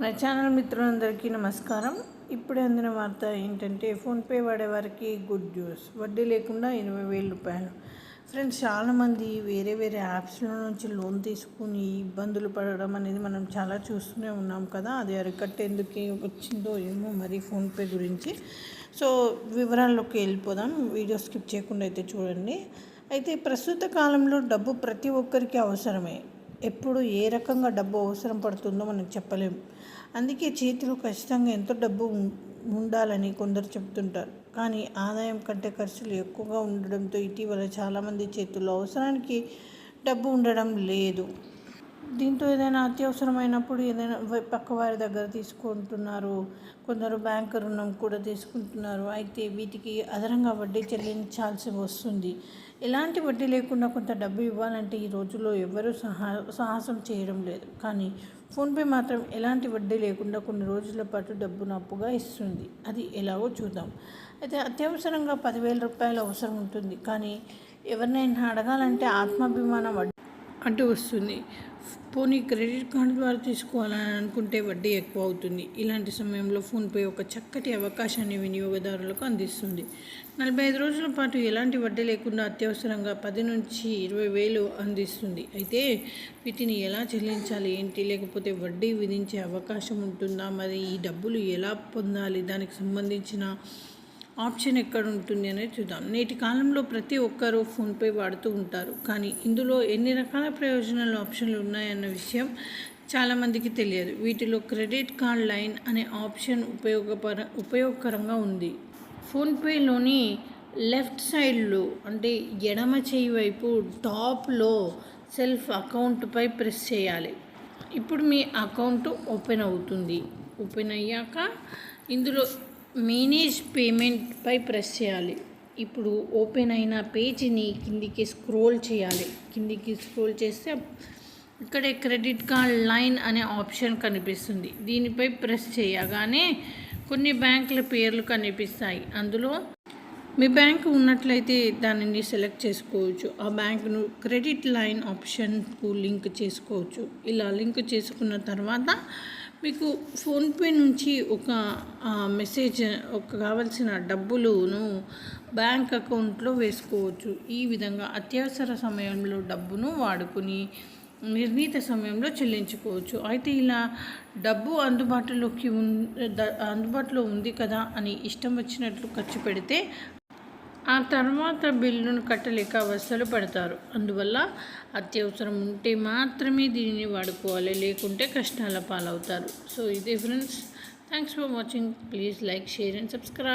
నా ఛానల్ మిత్రులందరికీ నమస్కారం. ఇప్పుడే అందిన వార్త ఏంటంటే ఫోన్పే వాడేవారికి గుడ్ న్యూస్. వడ్డీ లేకుండా ఇరవై వేల రూపాయలు. ఫ్రెండ్స్ చాలామంది వేరే వేరే యాప్స్లో నుంచి లోన్ తీసుకుని ఇబ్బందులు పడడం అనేది మనం చాలా చూస్తూనే ఉన్నాం కదా. అది అరికట్టేందుకు వచ్చిందో ఏమో మరి ఫోన్పే గురించి. సో వివరాల్లోకి వెళ్ళిపోదాం. వీడియో స్కిప్ చేయకుండా అయితే చూడండి. అయితే ప్రస్తుత కాలంలో డబ్బు ప్రతి ఒక్కరికి అవసరమే. ఎప్పుడు ఏ రకంగా డబ్బు అవసరం పడుతుందో మనం చెప్పలేం. అందుకే చేతిలో ఖచ్చితంగా ఎంతో డబ్బు ఉండాలని కొందరు చెప్తుంటారు. కానీ ఆదాయం కంటే ఖర్చులు ఎక్కువగా ఉండడంతో ఇటీవల చాలామంది చేతుల్లో అవసరానికి డబ్బు ఉండడం లేదు. దీంతో ఏదైనా అత్యవసరమైనప్పుడు ఏదైనా పక్క వారి దగ్గర తీసుకుంటున్నారు. కొందరు బ్యాంక్ రుణం కూడా తీసుకుంటున్నారు. అయితే వీటికి అదనంగా వడ్డీ చెల్లించాల్సి వస్తుంది. ఎలాంటి వడ్డీ లేకుండా కొంత డబ్బు ఇవ్వాలంటే ఈ రోజుల్లో ఎవరూ సహా సాహసం చేయడం లేదు. కానీ ఫోన్పే మాత్రం ఎలాంటి వడ్డీ లేకుండా కొన్ని రోజుల పాటు డబ్బును అప్పుగా ఇస్తుంది. అది ఎలాగో చూద్దాం. అయితే అత్యవసరంగా పదివేల రూపాయలు అవసరం ఉంటుంది. కానీ ఎవరినైనా అడగాలంటే ఆత్మాభిమానం వడ్డీ అంటూ వస్తుంది. పోనీ క్రెడిట్ కార్డు ద్వారా తీసుకోవాలని అనుకుంటే వడ్డీ ఎక్కువ అవుతుంది. ఇలాంటి సమయంలో ఫోన్పే ఒక చక్కటి అవకాశాన్ని వినియోగదారులకు అందిస్తుంది. నలభై ఐదు రోజుల పాటు ఎలాంటి వడ్డీ లేకుండా అత్యవసరంగా పది నుంచి ఇరవై వేలు అందిస్తుంది. అయితే వీటిని ఎలా చెల్లించాలి? ఏంటి? లేకపోతే వడ్డీ విధించే అవకాశం ఉంటుందా? మరి ఈ డబ్బులు ఎలా పొందాలి? దానికి సంబంధించిన ఆప్షన్ ఎక్కడ ఉంటుంది అనేది చూద్దాం. నేటి కాలంలో ప్రతి ఒక్కరూ ఫోన్పే వాడుతూ ఉంటారు. కానీ ఇందులో ఎన్ని రకాల ప్రయోజనాలు ఆప్షన్లు ఉన్నాయన్న విషయం చాలామందికి తెలియదు. వీటిలో క్రెడిట్ కార్డ్ లైన్ అనే ఆప్షన్ ఉపయోగపర ఉపయోగకరంగా ఉంది. ఫోన్పేలోని లెఫ్ట్ సైడ్లో అంటే ఎడమ చేయి వైపు టాప్లో సెల్ఫ్ అకౌంట్పై ప్రెస్ చేయాలి. ఇప్పుడు మీ అకౌంట్ ఓపెన్ అవుతుంది. ఓపెన్ అయ్యాక ఇందులో మేనేజ్ పేమెంట్పై ప్రెస్ చేయాలి. ఇప్పుడు ఓపెన్ అయిన పేజీని కిందికి స్క్రోల్ చేయాలి. కిందికి స్క్రోల్ చేస్తే ఇక్కడే క్రెడిట్ కార్డ్ లైన్ అనే ఆప్షన్ కనిపిస్తుంది. దీనిపై ప్రెస్ చేయగానే కొన్ని బ్యాంకుల పేర్లు కనిపిస్తాయి. అందులో మీ బ్యాంక్ ఉన్నట్లయితే దానిని సెలెక్ట్ చేసుకోవచ్చు. ఆ బ్యాంకును క్రెడిట్ లైన్ ఆప్షన్కు లింక్ చేసుకోవచ్చు. ఇలా లింక్ చేసుకున్న తర్వాత మీకు ఫోన్పే నుంచి ఒక మెసేజ్ ఒక కావలసిన డబ్బులను బ్యాంక్ అకౌంట్లో వేసుకోవచ్చు. ఈ విధంగా అత్యవసర సమయంలో డబ్బును వాడుకుని నిర్ణీత సమయంలో చెల్లించుకోవచ్చు. అయితే ఇలా డబ్బు అందుబాటులోకి అందుబాటులో ఉంది కదా అని ఇష్టం వచ్చినట్లు ఖర్చు పెడితే ఆ తర్వాత బిల్లును కట్టలేక అవస్థలు పడతారు. అందువల్ల అత్యవసరం ఉంటే మాత్రమే దీనిని వాడుకోవాలి లేకుంటే కష్టాల పాలవుతారు. సో ఇదే friends thanks for watching please like share and subscribe